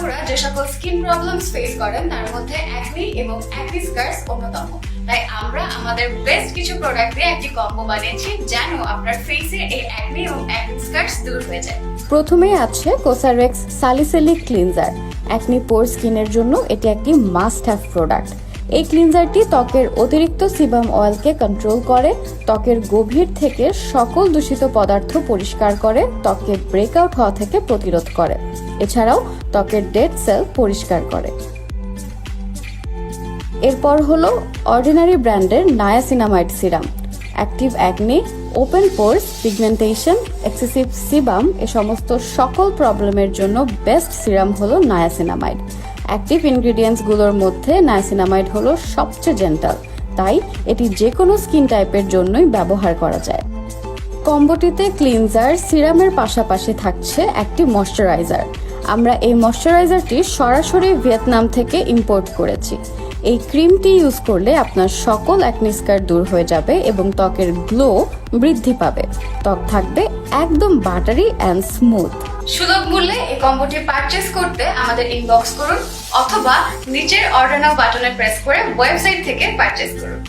আপুরা যে সকল স্কিন প্রবলেমস ফেস করেন, তার মধ্যে অ্যাকনি এবং অ্যাকনি স্কার্স অন্যতম। তাই আমরা আমাদের বেস্ট কিছু প্রোডাক্ট দিয়ে একটি কম্বো বানিয়েছি, যেন আপনার ফেসে এই অ্যাকনি এবং অ্যাকনি স্কার্স দূর হয়ে যায়। প্রথমেই আছে কোসারেক্স সালিসেলিক ক্লিনজার অ্যাকনি পোর স্কিনের জন্য এটি একটি মাস্ট হ্যাভ প্রোডাক্ট এই ক্লিনজারটি ত্বকের অতিরিক্ত সিবাম অয়েলকে কন্ট্রোল করে, ত্বকের গভীর থেকে সকল দূষিত পদার্থ পরিষ্কার করে ত্বকে ব্রেকআউট হওয়া থেকে প্রতিরোধ করে। এছাড়াও ত্বকের ডেড সেল পরিষ্কার করে। এরপর হলো অর্ডিনারি ব্র্যান্ডের niacinamide serum active acne open pores pigmentation excessive sebum এ সমস্ত সকল প্রবলেমের জন্য বেস্ট সিরাম হলো নায়াসিনামাইড অ্যাক্টিভ ইনগ্রিডিয়েন্টসগুলোর মধ্যে নায়াসিনামাইড হলো সবচেয়ে জেন্টাল। তাই এটি যে কোনো স্কিন টাইপের জন্যই ব্যবহার করা যায়। কম্বোটিতে ক্লিনজার সিরামের পাশাপাশি থাকছে একটি ময়শ্চারাইজার। আমরা এই ময়শ্চারাইজারটি সরাসরি ভিয়েতনাম থেকে ইম্পোর্ট করেছি। এই ক্রিমটি ইউজ করলে আপনার সকল অ্যাকনিস্কার দূর হয়ে যাবে এবং ত্বকের গ্লো বৃদ্ধি পাবে। ত্বক থাকবে একদম বাটারি অ্যান্ড স্মুথ। সুলভ মূল্যে এই কম্বোটি পারচেস করতে আমাদের ইনবক্স করুন অথবা নিচের অর্ডার নাও বাটনে প্রেস করে ওয়েবসাইট থেকে পারচেস করুন।